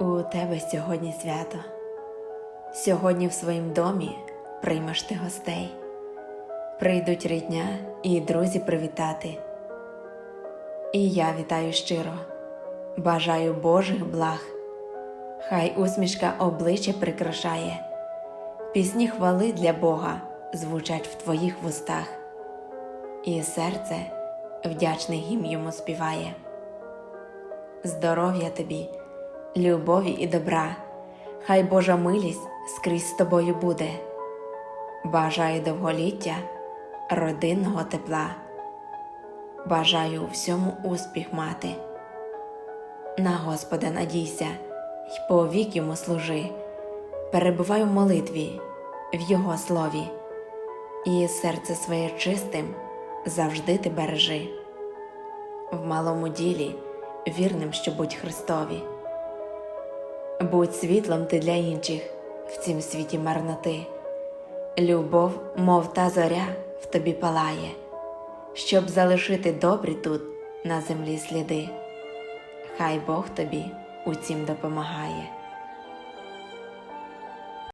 У тебе сьогодні свято. Сьогодні в своїм домі приймеш ти гостей. Прийдуть рідня і друзі привітати. І я вітаю щиро, бажаю Божих благ. Хай усмішка обличчя прикрашає, пісні хвали для Бога звучать в твоїх вустах, і серце вдячний гімн йому співає. Здоров'я тобі, любові і добра, хай Божа милість скрізь з тобою буде. Бажаю довголіття, родинного тепла. Бажаю у всьому успіх мати. На Господа надійся й повік йому служи, перебувай в молитві, в Його слові, і серце своє чистим завжди ти бережи. В малому ділі вірним, що будь Христові. Будь світлом ти для інших в цім світі марноти. Любов, мов та зоря, в тобі палає, щоб залишити добрі тут на землі сліди. Хай Бог тобі у цім допомагає.